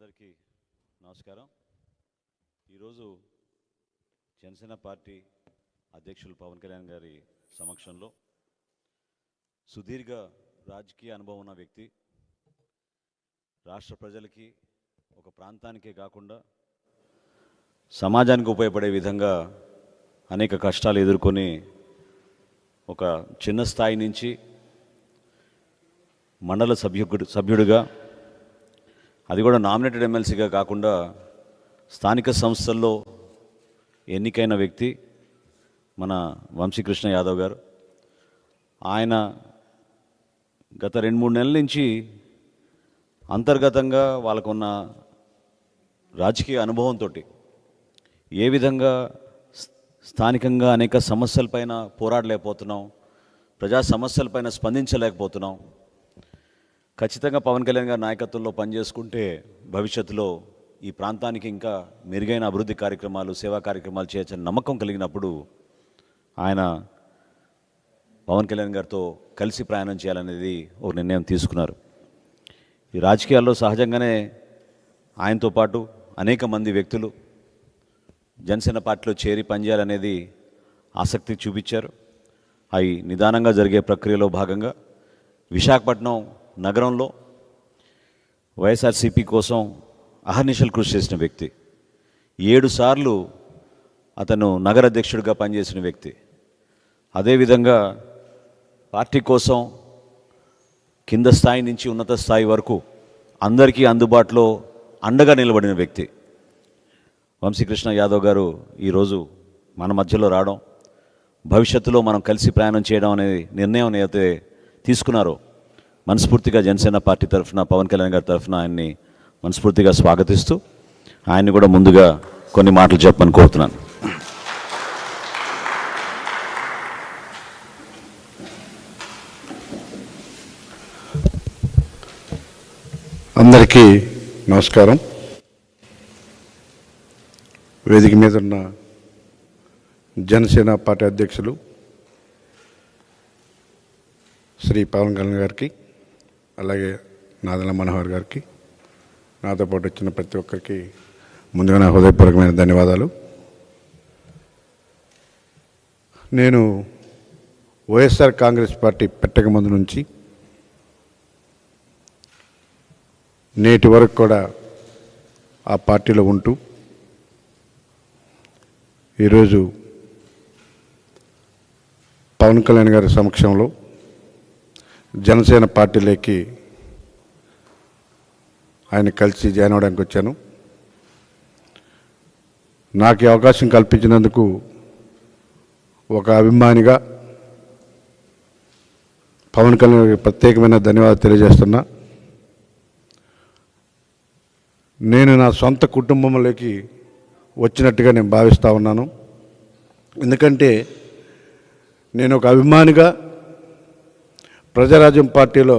అందరికీ నమస్కారం. ఈరోజు జనసేన పార్టీ అధ్యక్షులు పవన్ కళ్యాణ్ గారి సమక్షంలో సుదీర్ఘ రాజకీయ అనుభవం ఉన్న వ్యక్తి రాష్ట్ర ప్రజలకి ఒక ప్రాంతానికే కాకుండా సమాజానికి ఉపయోగపడే విధంగా అనేక కష్టాలు ఎదుర్కొని ఒక చిన్న స్థాయి నుంచి మండల సభ్యుడు సభ్యుడిగా అది కూడా నామినేటెడ్ ఎమ్మెల్సీగా కాకుండా స్థానిక సంస్థల్లో ఎన్నికైన వ్యక్తి మన వంశీకృష్ణ యాదవ్ గారు. ఆయన గత రెండు మూడు నెలల నుంచి అంతర్గతంగా వాళ్ళకున్న రాజకీయ అనుభవంతో ఏ విధంగా స్థానికంగా అనేక సమస్యలపైన పోరాడలేకపోతున్నాం ప్రజా సమస్యలపైన స్పందించలేకపోతున్నాం ఖచ్చితంగా పవన్ కళ్యాణ్ గారి నాయకత్వంలో పనిచేసుకుంటే భవిష్యత్తులో ఈ ప్రాంతానికి ఇంకా మెరుగైన అభివృద్ధి కార్యక్రమాలు సేవా కార్యక్రమాలు చేయొచ్చని నమ్మకం కలిగినప్పుడు ఆయన పవన్ కళ్యాణ్ గారితో కలిసి ప్రయాణం చేయాలనేది ఒక నిర్ణయం తీసుకున్నారు. ఈ రాజకీయాల్లో సహజంగానే ఆయనతో పాటు అనేక మంది వ్యక్తులు జనసేన పార్టీలో చేరి పనిచేయాలనేది ఆసక్తి చూపించారు. అవి నిదానంగా జరిగే ప్రక్రియలో భాగంగా విశాఖపట్నం నగరంలో వైఎస్ఆర్సీపీ కోసం అహర్నిశలు కృషి చేసిన వ్యక్తి. ఏడుసార్లు అతను నగర అధ్యక్షుడిగా పనిచేసిన వ్యక్తి. అదేవిధంగా పార్టీ కోసం కింద స్థాయి నుంచి ఉన్నత స్థాయి వరకు అందరికీ అందుబాటులో అండగా నిలబడిన వ్యక్తి. వంశీకృష్ణ యాదవ్ గారు ఈరోజు మన మధ్యలో రావడం భవిష్యత్తులో మనం కలిసి ప్రయాణం చేయడం అనే నిర్ణయం అయితే తీసుకున్నారో మనస్ఫూర్తిగా జనసేన పార్టీ తరఫున పవన్ కళ్యాణ్ గారి తరఫున ఆయన్ని మనస్ఫూర్తిగా స్వాగతిస్తూ ఆయన్ని కూడా ముందుగా కొన్ని మాటలు చెప్పమని కోరుతున్నాను. అందరికీ నమస్కారం. వేదిక మీద ఉన్న జనసేన పార్టీ అధ్యక్షులు శ్రీ పవన్ కళ్యాణ్ గారికి అలాగే నాదల మనోహర్ గారికి నాతో పాటు వచ్చిన ప్రతి ఒక్కరికి ముందుగా నా హృదయపూర్వకమైన ధన్యవాదాలు. నేను వైఎస్ఆర్ కాంగ్రెస్ పార్టీ పెట్టక ముందు నుంచి నేటి వరకు కూడా ఆ పార్టీలో ఉంటూ ఈరోజు పవన్ కళ్యాణ్ గారి సమక్షంలో జనసేన పార్టీలోకి ఆయన కలిసి జాయిన్ అవడానికి వచ్చాను. నాకు అవకాశం కల్పించినందుకు ఒక అభిమానిగా పవన్ కళ్యాణ్ ప్రత్యేకమైన ధన్యవాదాలు తెలియజేస్తున్నా. నేను నా సొంత కుటుంబంలోకి వచ్చినట్టుగా నేను భావిస్తూ ఉన్నాను. ఎందుకంటే నేను ఒక అభిమానిగా ప్రజారాజ్యం పార్టీలో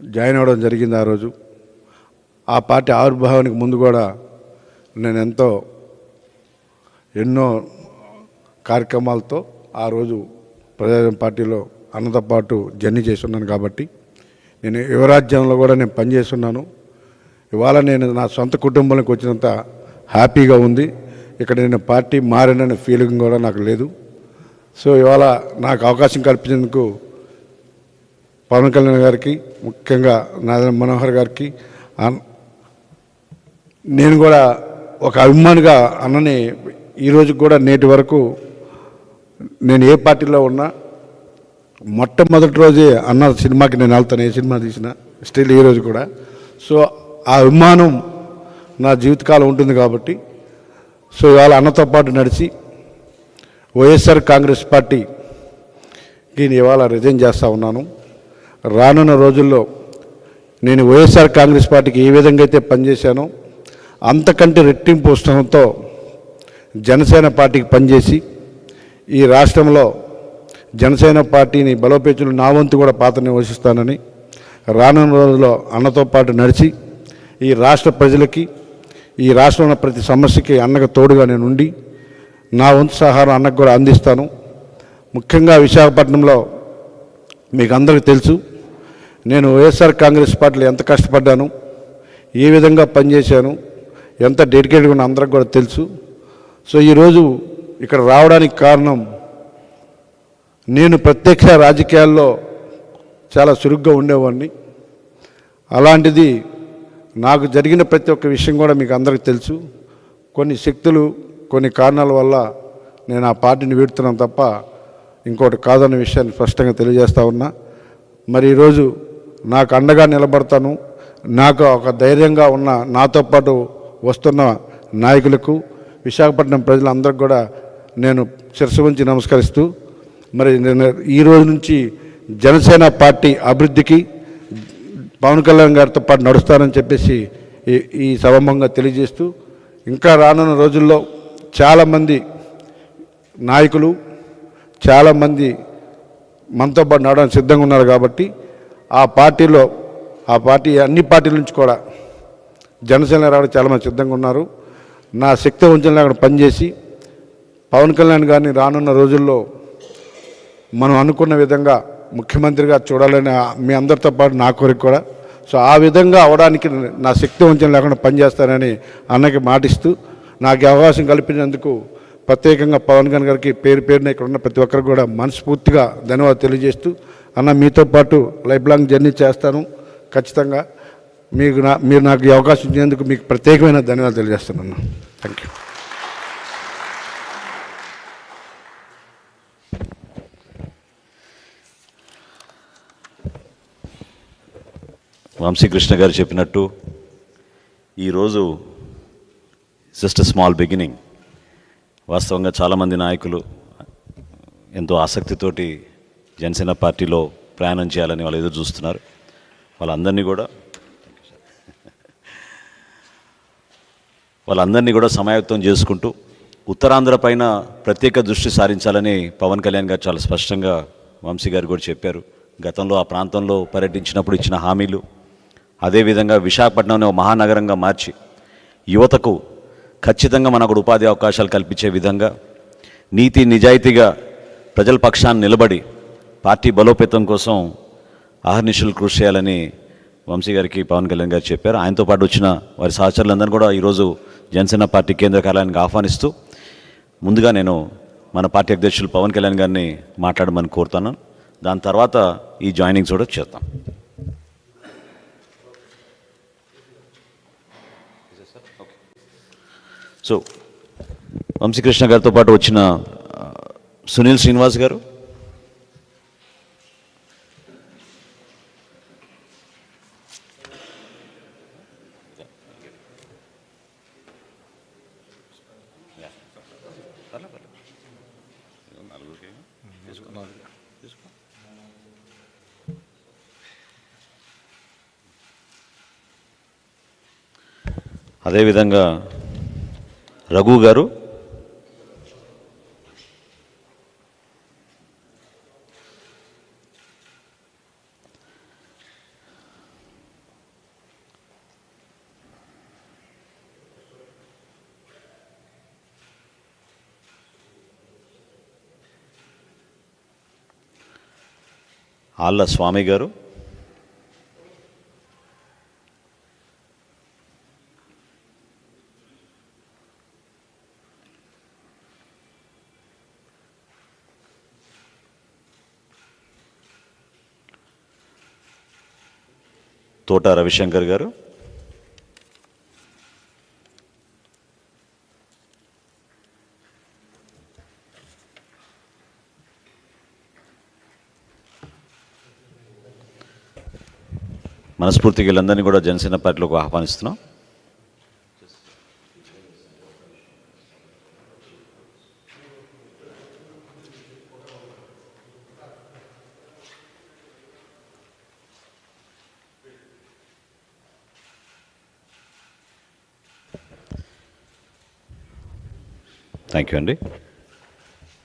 జాయిన్ అవ్వడం జరిగింది ఆ రోజు. ఆ పార్టీ ఆవిర్భావానికి ముందు కూడా నేను ఎంతో ఎన్నో కార్యక్రమాలతో ఆ రోజు ప్రజారాజ్యం పార్టీలో అన్నతో పాటు జర్నీ చేస్తున్నాను కాబట్టి నేను యువరాజ్యంలో కూడా నేను పనిచేస్తున్నాను. ఇవాళ నేను నా సొంత కుటుంబానికి వచ్చినంత హ్యాపీగా ఉంది. ఇక్కడ నేను పార్టీ మారిననే ఫీలింగ్ కూడా నాకు లేదు. సో ఇవాళ నాకు అవకాశం కల్పించేందుకు పవన్ కళ్యాణ్ గారికి ముఖ్యంగా నాదన మనోహర్ గారికి నేను కూడా ఒక అభిమానిగా అన్నని ఈరోజు కూడా నేటి వరకు నేను ఏ పార్టీలో ఉన్నా మొట్టమొదటి రోజే అన్న సినిమాకి నేను వెళ్తాను ఏ సినిమా తీసిన స్టిల్ ఈరోజు కూడా. సో ఆ అభిమానం నా జీవితకాలం ఉంటుంది కాబట్టి సో ఇవాళ అన్నతో పాటు నడిచి వైఎస్ఆర్ కాంగ్రెస్ పార్టీకి నేను ఇవాళ రిజైన్ చేస్తూ ఉన్నాను. రానున్న రోజుల్లో నేను వైఎస్ఆర్ కాంగ్రెస్ పార్టీకి ఏ విధంగా అయితే పనిచేశానో అంతకంటే రెట్టింపు ఉత్సాహంతో జనసేన పార్టీకి పనిచేసి ఈ రాష్ట్రంలో జనసేన పార్టీని బలోపేతులు నా వంతు కూడా పాత్రని వహిస్తానని రానున్న రోజుల్లో అన్నతో పాటు నడిచి ఈ రాష్ట్ర ప్రజలకి ఈ రాష్ట్రంలో ప్రతి సమస్యకి అన్నకు తోడుగా నేను ఉండి నా వంతు సహారం అన్నకు కూడా అందిస్తాను. ముఖ్యంగా విశాఖపట్నంలో మీకు అందరికీ తెలుసు నేను వైఎస్ఆర్ కాంగ్రెస్ పార్టీలో ఎంత కష్టపడ్డాను ఏ విధంగా పనిచేశాను ఎంత డెడికేట్గా ఉన్న అందరికి కూడా తెలుసు. సో ఈరోజు ఇక్కడ రావడానికి కారణం నేను ప్రత్యక్ష రాజకీయాల్లో చాలా చురుగ్గా ఉండేవాడిని. అలాంటిది నాకు జరిగిన ప్రతి ఒక్క విషయం కూడా మీకు అందరికీ తెలుసు. కొన్ని శక్తులు కొన్ని కారణాల వల్ల నేను ఆ పార్టీని వీడుతున్నాను తప్ప ఇంకోటి కాదన్న విషయాన్ని స్పష్టంగా తెలియజేస్తా ఉన్నా. మరి ఈరోజు నాకు అండగా నిలబడతాను. నాకు ఒక ధైర్యంగా ఉన్న నాతో పాటు వస్తున్న నాయకులకు విశాఖపట్నం ప్రజలందరికీ కూడా నేను శిరస్సు వంచి నమస్కరిస్తూ మరి నేను ఈ రోజు నుంచి జనసేన పార్టీ అభివృద్ధికి పవన్ కళ్యాణ్ గారితో పాటు నడుస్తానని చెప్పేసి ఈ ఈ తెలియజేస్తూ ఇంకా రానున్న రోజుల్లో చాలామంది నాయకులు చాలామంది మనతో పాటు నడవడానికి సిద్ధంగా ఉన్నారు కాబట్టి ఆ పార్టీలో ఆ పార్టీ అన్ని పార్టీల నుంచి కూడా జనసేన రావడం చాలామంది సిద్ధంగా ఉన్నారు. నా శక్తి వంచన అక్కడ పనిచేసి పవన్ కళ్యాణ్ గారిని రానున్న రోజుల్లో మనం అనుకున్న విధంగా ముఖ్యమంత్రిగా చూడాలని మీ అందరితో పాటు నా కోరిక కూడా. సో ఆ విధంగా అవడానికి నా శక్తి వంచన లేకుండా పనిచేస్తానని అన్నకి మాటిస్తూ నాకు అవకాశం కల్పించినందుకు ప్రత్యేకంగా పవన్ కళ్యాణ్ గారికి పేరు పేరున ఇక్కడ ఉన్న ప్రతి ఒక్కరికి కూడా మనస్ఫూర్తిగా ధన్యవాదాలు తెలియజేస్తూ అన్న మీతో పాటు లైఫ్ లాంగ్ జర్నీ చేస్తాను ఖచ్చితంగా. మీకు నా మీరు నాకు ఈ అవకాశం ఇచ్చినందుకు మీకు ప్రత్యేకమైన ధన్యవాదాలు తెలియజేస్తున్నాను థ్యాంక్ యూ వంశీకృష్ణ గారు చెప్పినట్టు ఈరోజు జస్ట్ స్మాల్ బిగినింగ్ వాస్తవంగా చాలామంది నాయకులు ఎంతో ఆసక్తితోటి జనసేన పార్టీలో ప్రయాణం చేయాలని వాళ్ళు ఎదురు చూస్తున్నారు. వాళ్ళందరినీ కూడా వాళ్ళందరినీ కూడా సమాయత్తం చేసుకుంటూ ఉత్తరాంధ్ర పైన ప్రత్యేక దృష్టి సారించాలని పవన్ కళ్యాణ్ గారు చాలా స్పష్టంగా వంశీ గారు కూడా చెప్పారు. గతంలో ఆ ప్రాంతంలో పర్యటించినప్పుడు ఇచ్చిన హామీలు అదేవిధంగా విశాఖపట్నంని ఒక మహానగరంగా మార్చి యువతకు ఖచ్చితంగా మనకు ఉపాధి అవకాశాలు కల్పించే విధంగా నీతి నిజాయితీగా ప్రజల పక్షాన్ని నిలబడి పార్టీ బలోపేతం కోసం అహర్నిశలు కృషి చేయాలని వంశీ గారికి పవన్ కళ్యాణ్ గారు చెప్పారు. ఆయనతో పాటు వచ్చిన వారి సహచరులందరూ కూడా ఈరోజు జనసేన పార్టీ కేంద్ర కార్యాలయానికి ఆహ్వానిస్తూ ముందుగా నేను మన పార్టీ అధ్యక్షులు పవన్ కళ్యాణ్ గారిని మాట్లాడమని కోరుతాను. దాని తర్వాత ఈ జాయినింగ్స్ కూడా చేద్దాం. సో వంశీకృష్ణ గారితో పాటు వచ్చిన సునీల్ శ్రీనివాస్ గారు అదేవిధంగా రఘు గారు. ఆళ్ళ స్వామి గారు. తోట రవిశంకర్ గారు. మనస్ఫూర్తిగా వీళ్ళందరినీ కూడా జనసేన పార్టీలోకి ఆహ్వానిస్తున్నాం. థ్యాంక్ యూ అండి.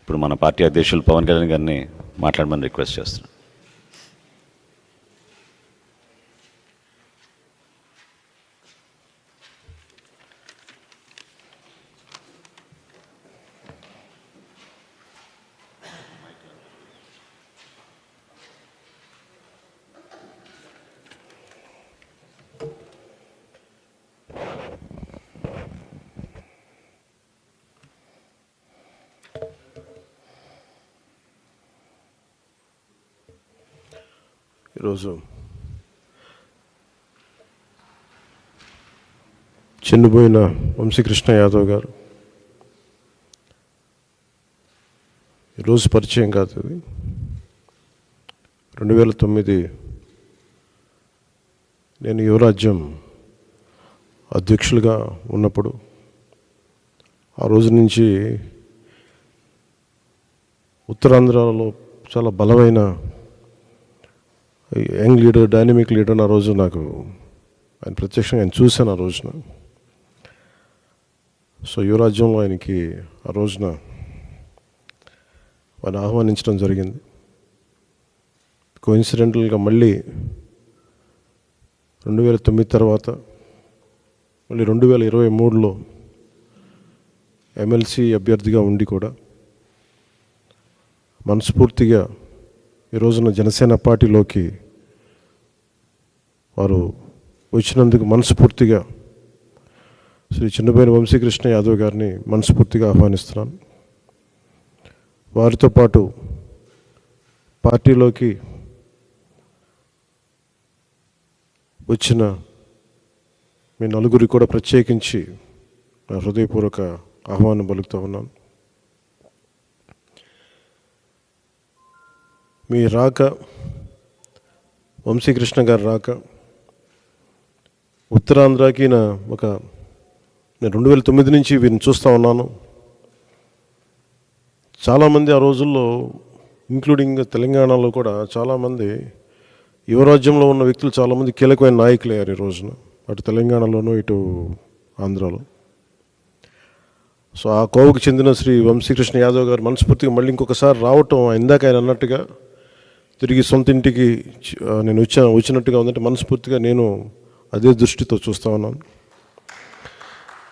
ఇప్పుడు మన పార్టీ అధ్యక్షులు పవన్ కళ్యాణ్ గారిని మాట్లాడమని రిక్వెస్ట్ చేస్తున్నాను ఈరోజు చిన్నపోయిన వంశీకృష్ణ యాదవ్ గారు. ఈరోజు పరిచయం కాదు ఇది. రెండు వేల తొమ్మిది నేను యువరాజ్యం అధ్యక్షులుగా ఉన్నప్పుడు ఆ రోజు నుంచి ఉత్తరాంధ్రలో చాలా బలమైన యంగ్ లీడర్ డైనమిక్ లీడర్ ఆ రోజు నాకు ఆయన ప్రత్యక్షంగా ఆయన చూశాను ఆ రోజున. సో యువరాజ్యంలో ఆయనకి ఆ రోజున వారిని ఆహ్వానించడం జరిగింది. కోఇన్సిడెంటల్గా మళ్ళీ రెండు వేల తొమ్మిది తర్వాత మళ్ళీ రెండు వేల ఇరవై మూడులో ఎమ్మెల్సీ అభ్యర్థిగా ఉండి కూడా మనస్ఫూర్తిగా ఈ రోజున జనసేన పార్టీలోకి వారు వచ్చినందుకు మనస్ఫూర్తిగా శ్రీ చిన్నపేరు వంశీకృష్ణ యాదవ్ గారిని మనస్ఫూర్తిగా ఆహ్వానిస్తున్నాను. వారితో పాటు పార్టీలోకి వచ్చిన మీ నలుగురి కూడా ప్రత్యేకించి నా హృదయపూర్వక ఆహ్వానం పలుకుతూ ఉన్నాను. మీ రాక వంశీకృష్ణ గారు రాక ఉత్తరాంధ్రకి నా ఒక నేను రెండు వేల తొమ్మిది నుంచి వీరిని చూస్తూ ఉన్నాను. చాలామంది ఆ రోజుల్లో ఇంక్లూడింగ్ తెలంగాణలో కూడా చాలామంది యువరాజ్యంలో ఉన్న వ్యక్తులు చాలామంది కీలకమైన నాయకులు అయ్యారు ఈ రోజున అటు తెలంగాణలోనూ ఇటు ఆంధ్రాలో. సో ఆ కోవకు చెందిన శ్రీ వంశీకృష్ణ యాదవ్ గారు మనస్ఫూర్తిగా మళ్ళీ ఇంకొకసారి రావటం ఇందాక ఆయన అన్నట్టుగా తిరిగి సొంత ఇంటికి నేను వచ్చా వచ్చినట్టుగా ఉందంటే మనస్ఫూర్తిగా నేను అదే దృష్టితో చూస్తూ ఉన్నాను.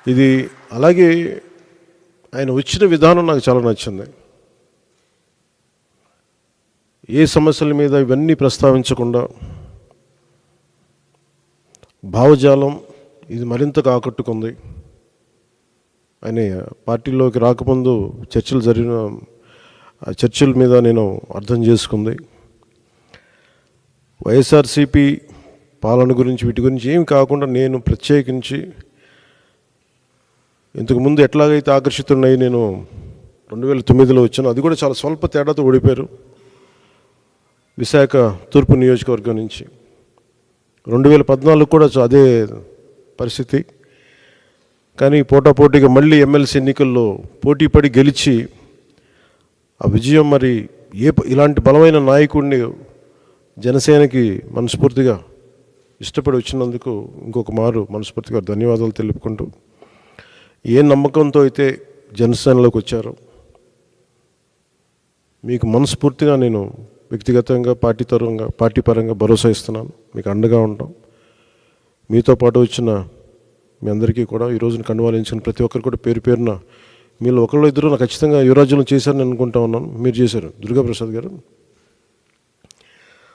ఇది అలాగే ఆయన వచ్చిన విధానం నాకు చాలా నచ్చింది. ఏ సమస్యల మీద ఇవన్నీ ప్రస్తావించకుండా భావజాలం ఇది మరింతగా ఆకట్టుకుంది ఆయన పార్టీలోకి రాకముందు చర్చలు జరిగిన ఆ చర్చల మీద నేను అర్థం చేసుకుంది. వైఎస్ఆర్సిపి పాలన గురించి వీటి గురించి ఏమి కాకుండా నేను ప్రత్యేకించి ఇంతకుముందు ఎట్లాగైతే ఆకర్షితున్నాయి నేను రెండు వేల తొమ్మిదిలో వచ్చాను అది కూడా చాలా స్వల్ప తేడాతో ఓడిపోయారు. విశాఖ తూర్పు నియోజకవర్గం నుంచి రెండు వేల పద్నాలుగు కూడా అదే పరిస్థితి. కానీ పోటాపోటీగా మళ్ళీ ఎమ్మెల్సీ ఎన్నికల్లో పోటీ పడి గెలిచి ఆ విజయం మరి ఏ ఇలాంటి బలమైన నాయకుడిని జనసేనకి మనస్ఫూర్తిగా ఇష్టపడి వచ్చినందుకు ఇంకొక మారు మనస్ఫూర్తిగా ధన్యవాదాలు తెలుపుకుంటూ ఏ నమ్మకంతో అయితే జనసేనలోకి వచ్చారో మీకు మనస్ఫూర్తిగా నేను వ్యక్తిగతంగా పార్టీ తరంగా పార్టీ పరంగా భరోసా ఇస్తున్నాను. మీకు అండగా ఉంటాం. మీతో పాటు వచ్చిన మీ అందరికీ కూడా ఈ రోజున కండువాలించిన ప్రతి ఒక్కరు కూడా పేరు పేరున మీరు ఒకళ్ళు ఇద్దరు నాకు ఖచ్చితంగా యువరాజ్యం చేశారని అనుకుంటా ఉన్నాను. మీరు చేశారు. దుర్గాప్రసాద్ గారు.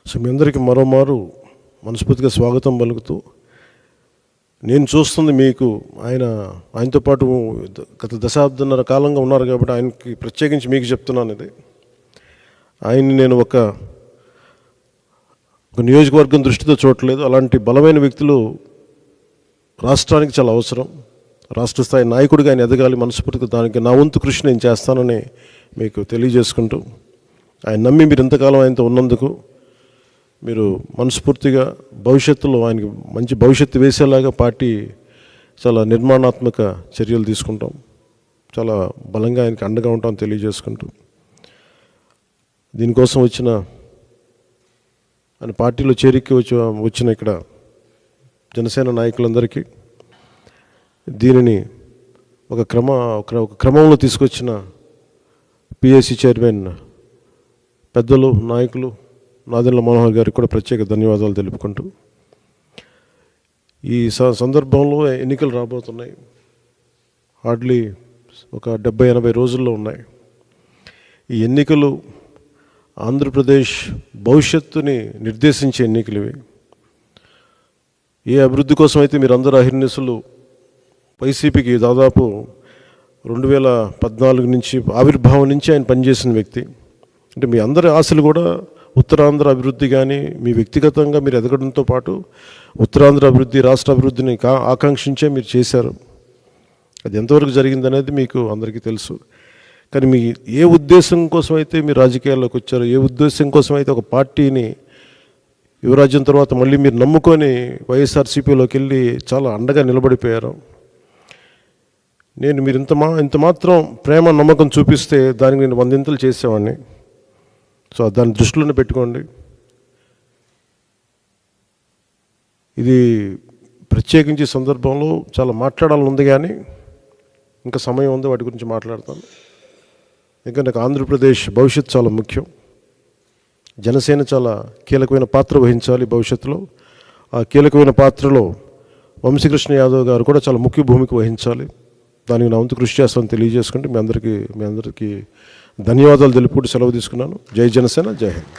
సో మీ అందరికీ మరోమారు మనస్ఫూర్తిగా స్వాగతం పలుకుతూ నేను చూస్తుంది మీకు ఆయన ఆయనతో పాటు గత దశాబ్దన్నర కాలంగా ఉన్నారు కాబట్టి ఆయనకి ప్రత్యేకించి మీకు చెప్తున్నాను ఇది. ఆయన్ని నేను ఒక ఒక నియోజకవర్గం దృష్టితో చూడలేదు. అలాంటి బలమైన వ్యక్తులు రాష్ట్రానికి చాలా అవసరం. రాష్ట్ర స్థాయి నాయకుడిగా ఆయన ఎదగాలి మనస్ఫూర్తిగా దానికి నా వంతు కృషి నేను చేస్తానని మీకు తెలియజేసుకుంటూ ఆయన నమ్మి మీరు ఇంతకాలం ఆయనతో ఉన్నందుకు మీరు మనస్ఫూర్తిగా భవిష్యత్తులో ఆయనకి మంచి భవిష్యత్తు వేసేలాగా పార్టీ చాలా నిర్మాణాత్మక చర్యలు తీసుకుంటాం. చాలా బలంగా ఆయనకి అండగా ఉంటాం తెలియజేసుకుంటూ దీనికోసం వచ్చిన ఆయన పార్టీలో చేరిక వచ్చి వచ్చిన ఇక్కడ జనసేన నాయకులందరికీ దీనిని ఒక క్రమ ఒక ఒక క్రమంలో తీసుకొచ్చిన పిఎస్సి చైర్మన్ పెద్దలు నాయకులు నాదిల్ల మనోహర్ గారికి కూడా ప్రత్యేక ధన్యవాదాలు తెలుపుకుంటూ ఈ స- సందర్భంలో ఎన్నికలు రాబోతున్నాయి. హార్డ్లీ ఒక డెబ్బై ఎనభై రోజుల్లో ఉన్నాయి. ఈ ఎన్నికలు ఆంధ్రప్రదేశ్ భవిష్యత్తుని నిర్దేశించే ఎన్నికలు ఇవి. ఏ అభివృద్ధి కోసం అయితే మీరు అహిర్నిసులు వైసీపీకి దాదాపు రెండు వేల పద్నాలుగు నుంచి ఆవిర్భావం నుంచి ఆయన పనిచేసిన వ్యక్తి. అంటే మీ అందరి ఆశలు కూడా ఉత్తరాంధ్ర అభివృద్ధి కానీ మీ వ్యక్తిగతంగా మీరు ఎదగడంతో పాటు ఉత్తరాంధ్ర అభివృద్ధి రాష్ట్ర అభివృద్ధిని కా ఆకాంక్షించే మీరు చేశారు. అది ఎంతవరకు జరిగిందనేది మీకు అందరికీ తెలుసు. కానీ మీ ఏ ఉద్దేశం కోసం అయితే మీరు రాజకీయాల్లోకి వచ్చారో ఏ ఉద్దేశం కోసం అయితే ఒక పార్టీని యువరాజ్యం తర్వాత మళ్ళీ మీరు నమ్ముకొని వైఎస్ఆర్సీపీలోకి వెళ్ళి చాలా అండగా నిలబడిపోయారు నేను మీరు ఇంత మా ఇంత మాత్రం ప్రేమ నమ్మకం చూపిస్తే దానికి నేను వందింతలు చేసేవాడిని. సో దాన్ని దృష్టిలోనే పెట్టుకోండి. ఇది ప్రత్యేకించి సందర్భంలో చాలా మాట్లాడాలని ఉంది కానీ ఇంకా సమయం ఉంది వాటి గురించి మాట్లాడతాను ఇంకా నాకు ఆంధ్రప్రదేశ్ భవిష్యత్ చాలా ముఖ్యం. జనసేన చాలా కీలకమైన పాత్ర వహించాలి భవిష్యత్తులో. ఆ కీలకమైన పాత్రలో వంశీకృష్ణ యాదవ్ గారు కూడా చాలా ముఖ్య భూమిక వహించాలి. దానికి నా వంతు కృషి చేస్తామని తెలియజేసుకుంటే మీ అందరికీ మీ అందరికీ ధన్యవాదాలు తెలుపుకుంటూ సెలవు తీసుకున్నాను. జై జనసేన జై హింద్.